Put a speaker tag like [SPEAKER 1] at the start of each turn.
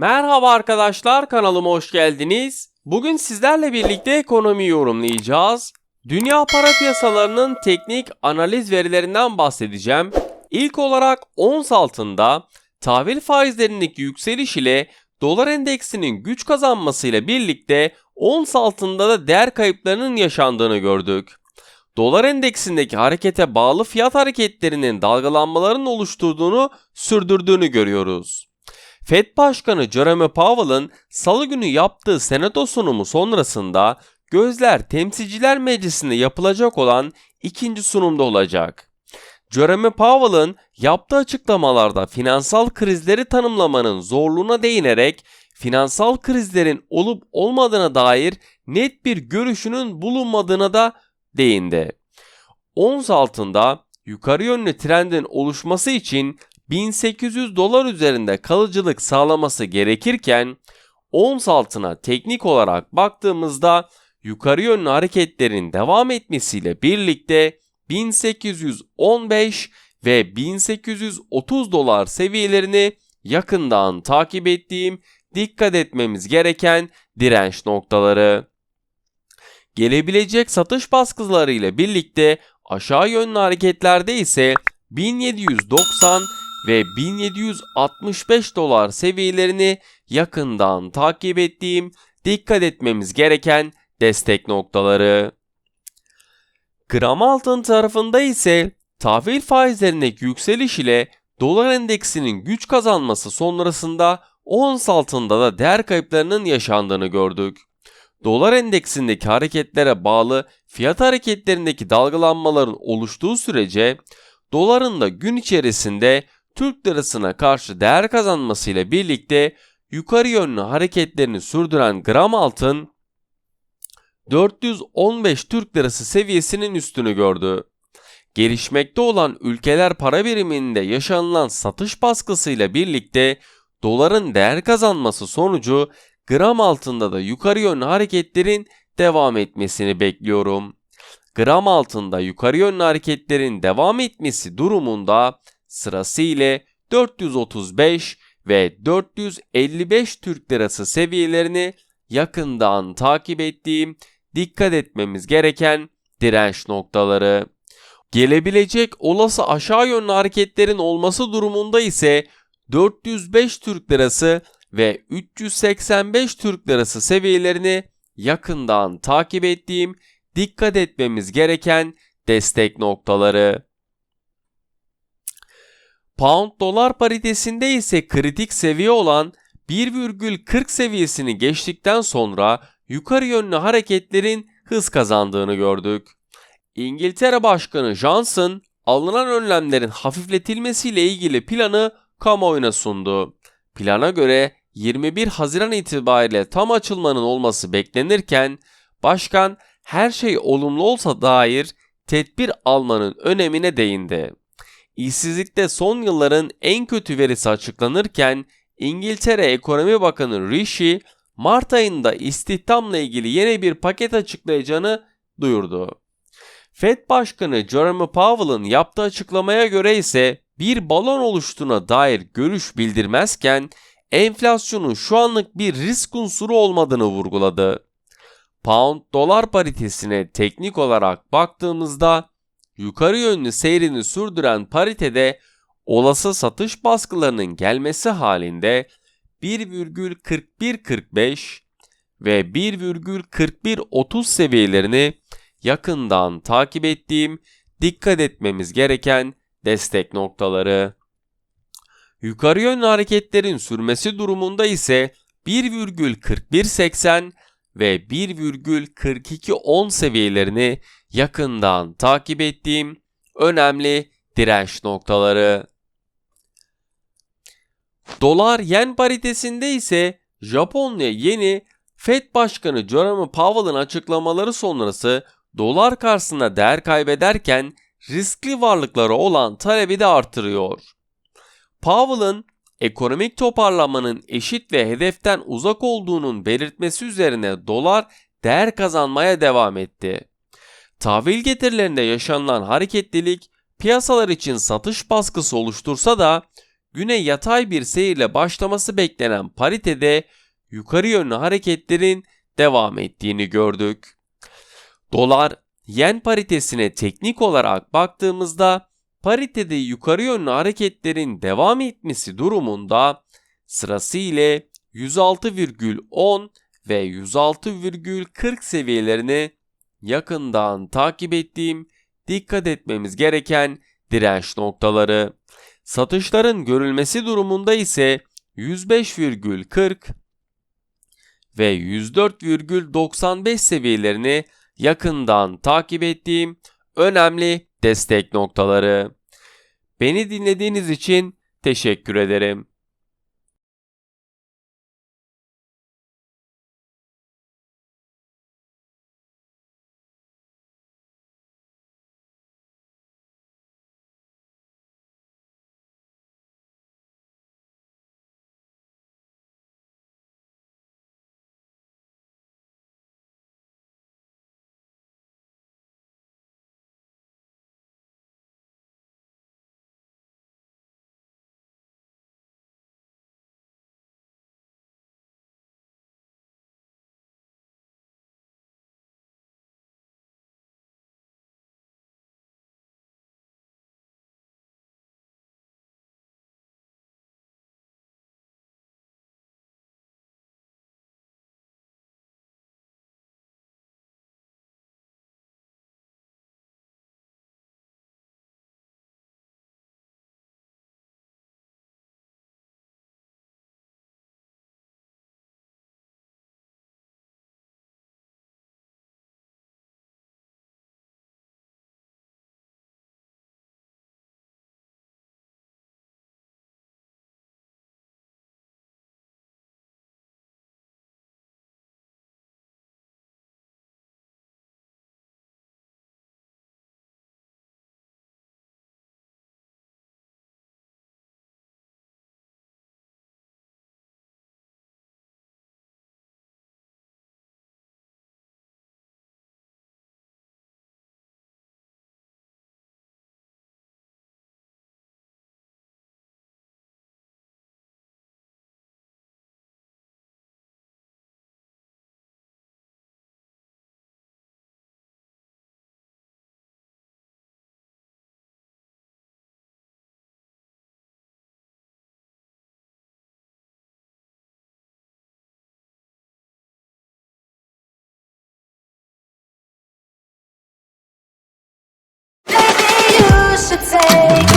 [SPEAKER 1] Merhaba arkadaşlar kanalıma hoş geldiniz. Bugün sizlerle birlikte ekonomi yorumlayacağız. Dünya para piyasalarının teknik analiz verilerinden bahsedeceğim. İlk olarak ons altında tahvil faizlerindeki yükseliş ile dolar endeksinin güç kazanmasıyla birlikte ons altında da değer kayıplarının yaşandığını gördük. Dolar endeksindeki harekete bağlı fiyat hareketlerinin dalgalanmaların oluşturduğunu sürdürdüğünü görüyoruz. Fed Başkanı Jerome Powell'ın salı günü yaptığı senato sunumu sonrasında gözler Temsilciler Meclisi'nde yapılacak olan ikinci sunumda olacak. Jerome Powell'ın yaptığı açıklamalarda finansal krizleri tanımlamanın zorluğuna değinerek finansal krizlerin olup olmadığına dair net bir görüşünün bulunmadığına da değindi. Ons altında yukarı yönlü trendin oluşması için 1800 dolar üzerinde kalıcılık sağlaması gerekirken ons altına teknik olarak baktığımızda yukarı yönlü hareketlerin devam etmesiyle birlikte 1815 ve 1830 dolar seviyelerini yakından takip ettiğim dikkat etmemiz gereken direnç noktaları. Gelebilecek satış baskıları birlikte aşağı yönlü hareketlerde ise 1790 ve 1765 dolar seviyelerini yakından takip ettiğim dikkat etmemiz gereken destek noktaları. Gram altın tarafında ise tahvil faizlerindeki yükseliş ile dolar endeksinin güç kazanması sonrasında ons altında da değer kayıplarının yaşandığını gördük. Dolar endeksindeki hareketlere bağlı fiyat hareketlerindeki dalgalanmaların oluştuğu sürece doların da gün içerisinde Türk lirasına karşı değer kazanmasıyla birlikte yukarı yönlü hareketlerini sürdüren gram altın 415 Türk lirası seviyesinin üstünü gördü. Gelişmekte olan ülkeler para biriminde yaşanılan satış baskısıyla birlikte doların değer kazanması sonucu gram altında da yukarı yönlü hareketlerin devam etmesini bekliyorum. Gram altında yukarı yönlü hareketlerin devam etmesi durumunda sırasıyla 435 ve 455 Türk Lirası seviyelerini yakından takip ettiğim dikkat etmemiz gereken direnç noktaları. Gelebilecek olası aşağı yönlü hareketlerin olması durumunda ise 405 Türk Lirası ve 385 Türk Lirası seviyelerini yakından takip ettiğim dikkat etmemiz gereken destek noktaları. Pound dolar paritesinde ise kritik seviye olan 1,40 seviyesini geçtikten sonra yukarı yönlü hareketlerin hız kazandığını gördük. İngiltere Başkanı Johnson alınan önlemlerin hafifletilmesiyle ilgili planı kamuoyuna sundu. Plana göre 21 Haziran itibariyle tam açılmanın olması beklenirken başkan her şey olumlu olsa dair tedbir almanın önemine değindi. İşsizlikte son yılların en kötü verisi açıklanırken İngiltere Ekonomi Bakanı Rishi Mart ayında istihdamla ilgili yeni bir paket açıklayacağını duyurdu. Fed Başkanı Jerome Powell'ın yaptığı açıklamaya göre ise bir balon oluştuğuna dair görüş bildirmezken enflasyonun şu anlık bir risk unsuru olmadığını vurguladı. Pound dolar paritesine teknik olarak baktığımızda yukarı yönlü seyrini sürdüren paritede olası satış baskılarının gelmesi halinde 1,4145 ve 1,4130 seviyelerini yakından takip ettiğim dikkat etmemiz gereken destek noktaları. Yukarı yönlü hareketlerin sürmesi durumunda ise 1,4180 ve 1,4210 seviyelerini yakından takip ettiğim önemli direnç noktaları. Dolar yen paritesinde ise Japonya yeni Fed Başkanı Jerome Powell'ın açıklamaları sonrası dolar karşısında değer kaybederken riskli varlıklara olan talebi de artırıyor. Powell'ın ekonomik toparlanmanın eşit ve hedeften uzak olduğunun belirtmesi üzerine dolar değer kazanmaya devam etti. Tahvil getirilerinde yaşanılan hareketlilik piyasalar için satış baskısı oluştursa da güne yatay bir seyirle başlaması beklenen paritede yukarı yönlü hareketlerin devam ettiğini gördük. Dolar yen paritesine teknik olarak baktığımızda paritede yukarı yönlü hareketlerin devam etmesi durumunda sırası ile 106,10 ve 106,40 seviyelerini yakından takip ettiğim dikkat etmemiz gereken direnç noktaları. Satışların görülmesi durumunda ise 105,40 ve 104,95 seviyelerini yakından takip ettiğim önemli destek noktaları. Beni dinlediğiniz için teşekkür ederim.
[SPEAKER 2] Should take